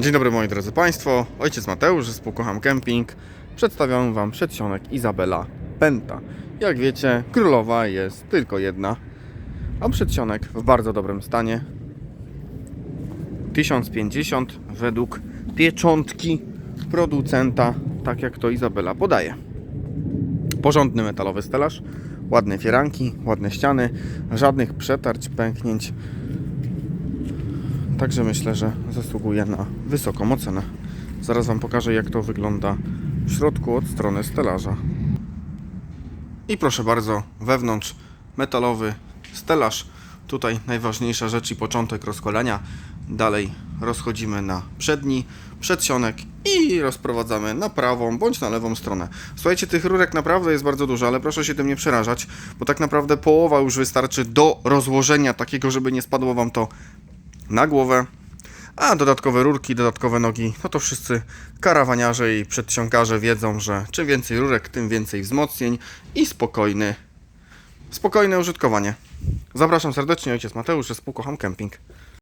Dzień dobry moi drodzy Państwo, ojciec Mateusz z Kocham Camping. Przedstawiam Wam przedsionek Izabela Penta. Jak wiecie, królowa jest tylko jedna, a przedsionek w bardzo dobrym stanie. 1050 według pieczątki producenta, tak jak to Izabela podaje. Porządny metalowy stelaż, ładne fieranki, ładne ściany, żadnych przetarć, pęknięć. Także myślę, że zasługuje na wysoką ocenę. Zaraz Wam pokażę, jak to wygląda w środku od strony stelaża. I proszę bardzo, wewnątrz metalowy stelaż. Tutaj najważniejsza rzecz i początek rozkolenia. Dalej rozchodzimy na przedni, przedsionek i rozprowadzamy na prawą bądź na lewą stronę. Słuchajcie, tych rurek naprawdę jest bardzo dużo, ale proszę się tym nie przerażać, bo tak naprawdę połowa już wystarczy do rozłożenia takiego, żeby nie spadło Wam to na głowę. A dodatkowe rurki, dodatkowe nogi, no to wszyscy karawaniarze i przedsiągarze wiedzą, że czym więcej rurek, tym więcej wzmocnień i spokojny, spokojne użytkowanie. Zapraszam serdecznie, ojciec Mateusz, z Kocham Camping.